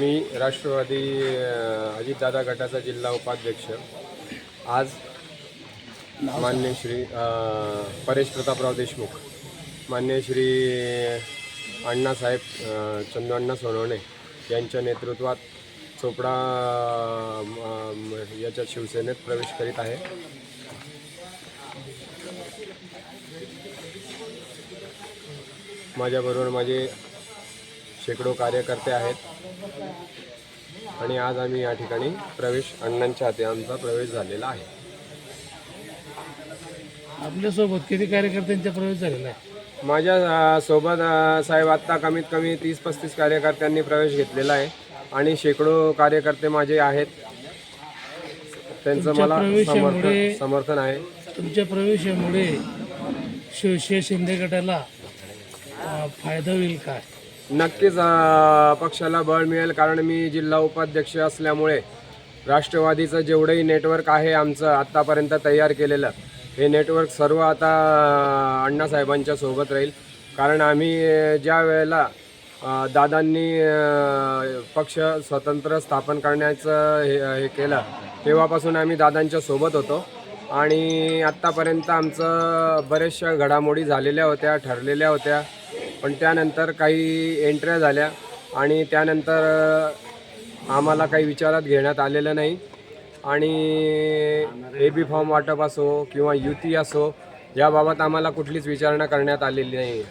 मी राष्ट्रवादी अजितदादा गटाचा जिल्हा उपाध्यक्ष. आज मान्य श्री परेश प्रतापराव देशमुख मान्य श्री अण्णासाहेब अ, सोनवणे यांच्या नेतृत्वात चोपडा याच्या शिवसेनेत प्रवेश करीत आहे. माझ्याबरोबर माझे शेकडो कार्यकर्ते आहेत. आणि आज आम्ही या ठिकाणी प्रवेश अण्णांच्या हाती आमचा प्रवेश झालेला आहे. आपल्यासोबत किती कार्यकर्त्यांचा प्रवेश झालेला आहे? माझ्या अ, सोबत अ, साहेब आत्ता कमीत कमी तीस पस्तीस कार्यकर्त्यांनी प्रवेश घेतलेला आहे. आणि शेकडो कार्यकर्ते माझे आहेत. त्यांचं मला समर्थन प्रवेशामुळे- समर्थन आहे. तुमच्या प्रवेशामुळे शिवसेना शिंदे गटाला फायदा होईल काय नक्कीच अ, पक्षाला बळ मिळेल कारण मी जिल्हा उपाध्यक्ष असल्यामुळे राष्ट्रवादीचं जेवढंही नेटवर्क आहे आमचं आत्तापर्यंत तयार केलेलं हे नेटवर्क सर्व आता अ, अण्णासाहेबांच्या सोबत राहील. कारण आम्ही अ, ज्या वेळेला अ, दादांनी अ, पक्ष स्वतंत्र स्थापन करण्याचं हे हे केलं तेव्हापासून आम्ही दादांच्या सोबत होतो. आणि आत्तापर्यंत आमचं बऱ्याचशा घडामोडी झालेल्या होत्या ठरलेल्या होत्या. पण त्यानंतर काही एंट्र्या झाल्या आणि त्यानंतर आम्हाला काही विचारात घेण्यात आलेलं नाही. आणि ए बी फॉर्म वाटप असो किंवा युती असो याबाबत आम्हाला कुठलीच विचारणा करण्यात आलेली नाही.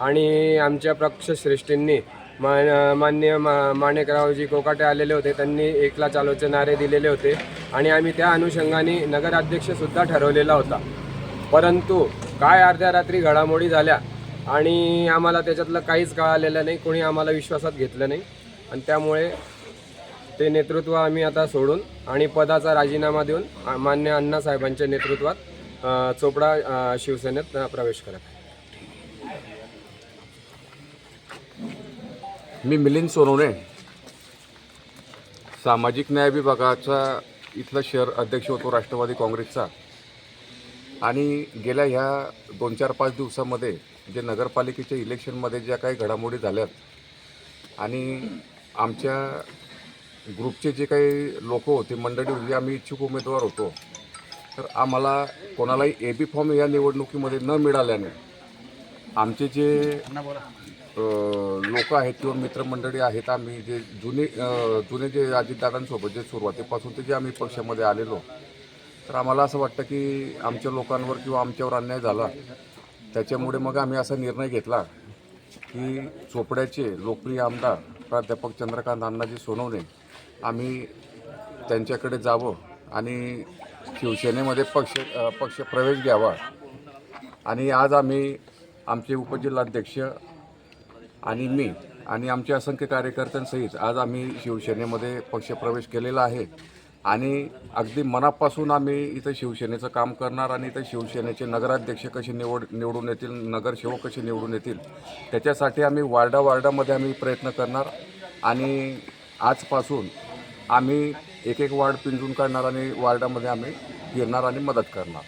आणि आमच्या पक्षश्रेष्ठींनी मा मान्य मा माणिकरावजी कोकाटे आलेले होते. त्यांनी एकला चालोचे नारे दिलेले होते. आणि आम्ही त्या अनुषंगाने नगराध्यक्षसुद्धा ठरवलेला होता. परंतु काय अर्ध्या रात्री घडामोडी झाल्या आणि आम्हाला त्याच्यातलं काहीच कळालेलं नाही. कोणी आम्हाला विश्वासात घेतलं नाही. आणि त्यामुळे ते नेतृत्व आम्ही आता सोडून आणि पदाचा राजीनामा देऊन मान्य अण्णासाहेबांच्या नेतृत्वात चोपडा शिवसेनेत प्रवेश करत आहे. मी मिलिंद सोनवणे. सामाजिक न्याय विभागाचा इथला शहर अध्यक्ष होतो राष्ट्रवादी काँग्रेसचा. आणि गेल्या ह्या दोन चार पाच दिवसामध्ये जे नगरपालिकेच्या इलेक्शनमध्ये ज्या काही घडामोडी झाल्यात आणि आमच्या ग्रुपचे जे काही लोक होते मंडळी होती आम्ही इच्छुक उमेदवार होतो. तर आम्हाला कोणालाही ए बी फॉर्म या निवडणुकीमध्ये न मिळाल्याने आमचे जे लोक आहेत किंवा मित्रमंडळी आहेत आम्ही जे जुने जुने जे अजितदादांसोबत जे सुरुवातीपासून ते जे आम्ही पक्षामध्ये आलेलो तर आम्हाला असं वाटतं की आमच्या लोकांवर किंवा आमच्यावर अन्याय झाला त्याच्यामुळे मग आम्ही असा निर्णय घेतला की चोपड्याचे लोकप्रिय आमदार प्राध्यापक चंद्रकांत अण्णाजी सोनवणे आम्ही त्यांच्याकडे जावं आणि शिवसेनेमध्ये पक्ष पक्ष प्रवेश घ्यावा. आणि आज आम्ही आमचे उपजिल्हाध्यक्ष आणि मी आणि आमच्या असंख्य कार्यकर्त्यांसहित आज आम्ही शिवसेनेमध्ये पक्षप्रवेश केलेला आहे. आणि अगदी मनापासून आम्ही इथं शिवसेनेचं काम करणार आणि इथं शिवसेनेचे नगराध्यक्ष कसे निवड निवडून येतील नगरसेवक कसे निवडून येतील त्याच्यासाठी आम्ही वार्डा वार्डामध्ये आम्ही प्रयत्न करणार. आणि आजपासून आम्ही एक एक वार्ड पिंजून काढणार आणि वार्डामध्ये आम्ही फिरणार आणि मदत करणार.